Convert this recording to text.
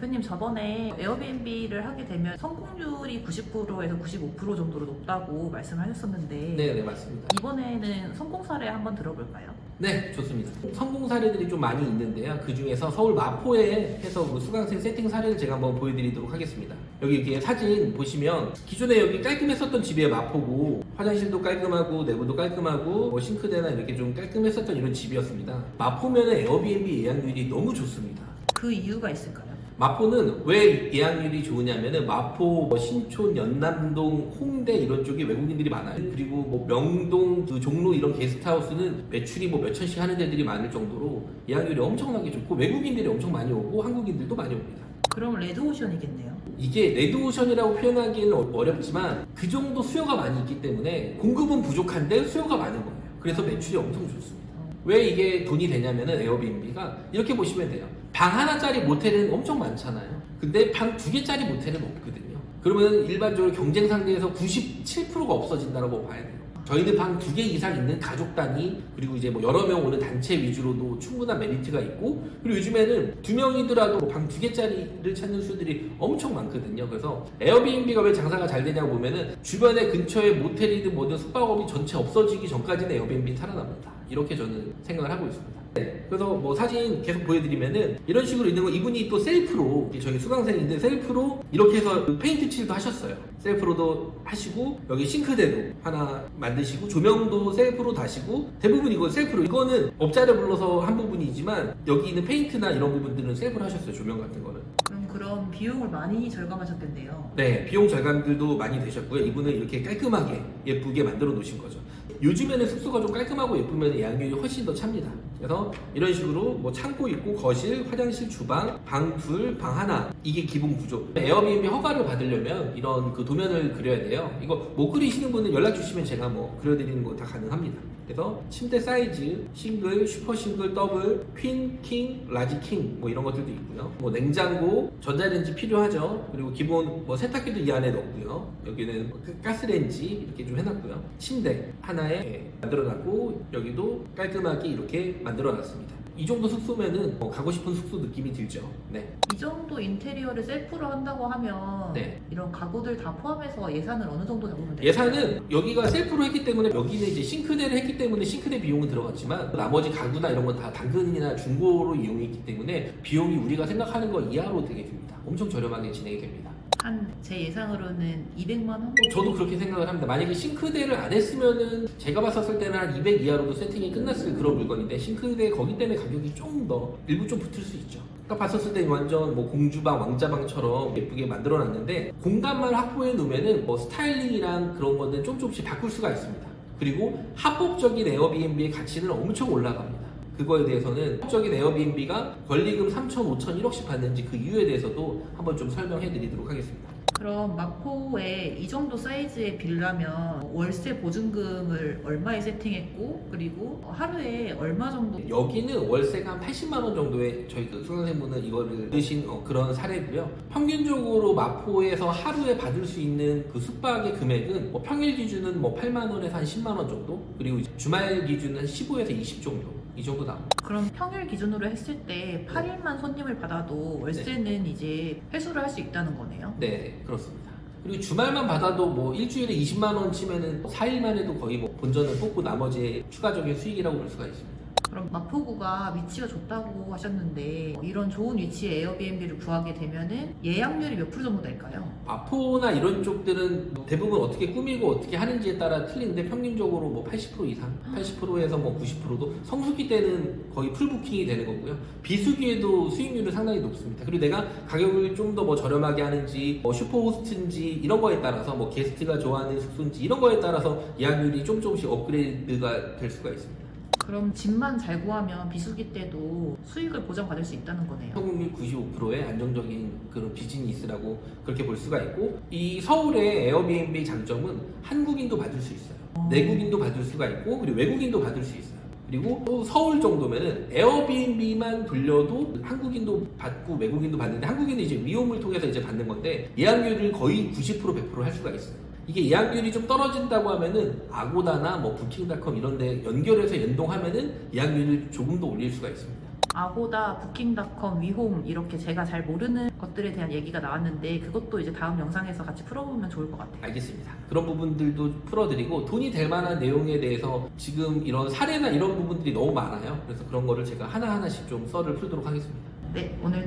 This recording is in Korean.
대표님 저번에 에어비앤비를 하게 되면 성공률이 90%에서 95% 정도로 높다고 말씀하셨었는데 네, 네, 맞습니다. 이번에는 성공 사례 한번 들어볼까요? 네, 좋습니다. 성공 사례들이 좀 많이 있는데요. 그 중에서 서울 마포에 해서 그 수강생 세팅 사례를 제가 한번 보여드리도록 하겠습니다. 여기 이렇게 사진 보시면 기존에 여기 깔끔했었던 집이에요, 마포고. 화장실도 깔끔하고, 내부도 깔끔하고, 뭐 싱크대나 이렇게 좀 깔끔했었던 이런 집이었습니다. 마포면은 에어비앤비 예약률이 너무 좋습니다. 그 이유가 있을까요? 마포는 왜 예약률이 좋으냐면은 마포, 뭐 신촌, 연남동, 홍대 이런 쪽에 외국인들이 많아요. 그리고 뭐 명동, 그 종로 이런 게스트하우스는 매출이 뭐 몇 천씩 하는 데들이 많을 정도로 예약률이 엄청나게 좋고 외국인들이 엄청 많이 오고 한국인들도 많이 옵니다. 그럼 레드오션이겠네요. 이게 레드오션이라고 표현하기는 어- 어렵지만 그 정도 수요가 많이 있기 때문에 공급은 부족한데 수요가 많은 거예요. 그래서 매출이 엄청 좋습니다. 왜 이게 돈이 되냐면은 에어비앤비가 이렇게 보시면 돼요. 방 하나짜리 모텔은 엄청 많잖아요. 근데 방 두 개짜리 모텔은 없거든요. 그러면 일반적으로 경쟁 상대에서 97%가 없어진다고 봐야 돼요. 저희는 방 두 개 이상 있는 가족 단위 그리고 이제 뭐 여러 명 오는 단체 위주로도 충분한 메리트가 있고 그리고 요즘에는 두 명이더라도 방 두 개짜리를 찾는 수들이 엄청 많거든요. 그래서 에어비앤비가 왜 장사가 잘 되냐고 보면은 주변에 근처에 모텔이든 뭐든 숙박업이 전체 없어지기 전까지는 에어비앤비 살아납니다. 이렇게 저는 생각을 하고 있습니다. 네, 그래서 뭐 사진 계속 보여드리면은 이런 식으로 있는 거 이분이 또 셀프로 저희 수강생인데 셀프로 이렇게 해서 그 페인트 칠도 하셨어요. 셀프로도 하시고 여기 싱크대도 하나 만드시고 조명도 셀프로 다시고 대부분 이거 셀프로 이거는 업자를 불러서 한 부분이지만 여기 있는 페인트나 이런 부분들은 셀프로 하셨어요. 조명 같은 거는. 그럼 그런 비용을 많이 절감하셨겠네요. 네, 비용 절감들도 많이 되셨고요. 이분은 이렇게 깔끔하게 예쁘게 만들어 놓으신 거죠. 요즘에는 숙소가 좀 깔끔하고 예쁘면 예약률이 훨씬 더 찹니다. 그래서 이런 식으로 뭐 창고 있고 거실, 화장실, 주방, 방 둘, 방 하나 이게 기본 구조. 에어비앤비 허가를 받으려면 이런 그 도면을 그려야 돼요. 이거 못 그리시는 분은 연락 주시면 제가 뭐 그려드리는 거 다 가능합니다. 그래서 침대 사이즈, 싱글, 슈퍼 싱글, 더블, 퀸, 킹, 라지 킹 뭐 이런 것들도 있고요. 뭐 냉장고, 전자레인지 필요하죠. 그리고 기본 뭐 세탁기도 이 안에 넣고요. 여기는 뭐 가스레인지 이렇게 좀 해놨고요. 침대 하나 에 예, 만들어놨고 여기도 깔끔하게 이렇게 만들어놨습니다. 이 정도 숙소면은 뭐 가고 싶은 숙소 느낌이 들죠. 네. 이 정도 인테리어를 셀프로 한다고 하면 네. 이런 가구들 다 포함해서 예산을 어느 정도 잡으면 돼요? 예산은 여기가 셀프로 했기 때문에 여기는 이제 싱크대를 했기 때문에 싱크대 비용은 들어갔지만 나머지 가구나 이런 건 다 당근이나 중고로 이용했기 때문에 비용이 우리가 생각하는 거 이하로 되게 됩니다. 엄청 저렴하게 진행이 됩니다. 한 제 예상으로는 200만 원? 저도 그렇게 생각을 합니다. 만약에 싱크대를 안 했으면은 제가 봤었을 때는 한 200 이하로도 세팅이 끝났을 그런 물건인데 싱크대 거기 때문에 가격이 좀더 일부 좀 붙을 수 있죠. 딱 봤었을 때 완전 뭐 공주방, 왕자방처럼 예쁘게 만들어 놨는데 공간만 확보해 놓으면은 뭐 스타일링이랑 그런 거는 좀 조금씩 바꿀 수가 있습니다. 그리고 합법적인 에어비앤비의 가치는 엄청 올라갑니다. 그거에 대해서는 합법적인 에어비앤비가 권리금 3천, 5천, 1억씩 받는지 그 이유에 대해서도 한번 좀 설명해 드리도록 하겠습니다. 그럼 마포에 이 정도 사이즈의 빌라면 월세 보증금을 얼마에 세팅했고 그리고 하루에 얼마 정도 여기는 월세가 한 80만 원 정도의 저희 그 수강생분은 이거를 드신 어, 그런 사례고요. 평균적으로 마포에서 하루에 받을 수 있는 그 숙박의 금액은 뭐 평일 기준은 뭐 8만 원에서 한 10만 원 정도 그리고 주말 기준은 15에서 20 정도 이 정도 나옵니다. 그럼 평일 기준으로 했을 때 8일만 손님을 받아도 월세는 이제 회수를 할 수 있다는 거네요. 네 그렇습니다. 그리고 주말만 받아도 뭐 일주일에 20만 원 치면은 4일만 해도 거의 뭐 본전을 뽑고 나머지 추가적인 수익이라고 볼 수가 있습니다. 그럼 마포구가 위치가 좋다고 하셨는데 이런 좋은 위치에 에어비앤비를 구하게 되면은 예약률이 몇 프로 정도 될까요? 마포나 이런 쪽들은 뭐 대부분 어떻게 꾸미고 어떻게 하는지에 따라 틀리는데 평균적으로 뭐 80% 이상, 80%에서 뭐 90%도 성수기 때는 거의 풀부킹이 되는 거고요. 비수기에도 수익률은 상당히 높습니다. 그리고 내가 가격을 좀 더 뭐 저렴하게 하는지, 뭐 슈퍼호스트인지 이런 거에 따라서 뭐 게스트가 좋아하는 숙소인지 이런 거에 따라서 예약률이 좀 조금씩 업그레이드가 될 수가 있습니다. 그럼 집만 잘 구하면 비수기 때도 수익을 보장받을 수 있다는 거네요. 성공률 95%의 안정적인 그런 비즈니스라고 그렇게 볼 수가 있고 이 서울의 에어비앤비 장점은 한국인도 받을 수 있어요. 내국인도 받을 수가 있고 그리고 외국인도 받을 수 있어요. 그리고 또 서울 정도면은 에어비앤비만 돌려도 한국인도 받고 외국인도 받는데 한국인은 이제 위험을 통해서 이제 받는 건데 예약률을 거의 90% 100%할 수가 있어요. 이게 예약률이 좀 떨어진다고 하면은 아고다나 뭐 부킹닷컴 이런 데 연결해서 연동하면은 예약률을 조금 더 올릴 수가 있습니다. 아고다, 부킹닷컴, 위홈 이렇게 제가 잘 모르는 것들에 대한 얘기가 나왔는데 그것도 이제 다음 영상에서 같이 풀어보면 좋을 것 같아요. 알겠습니다. 그런 부분들도 풀어드리고 돈이 될 만한 내용에 대해서 지금 이런 사례나 이런 부분들이 너무 많아요. 그래서 그런 거를 제가 하나하나씩 좀 썰을 풀도록 하겠습니다. 네, 오늘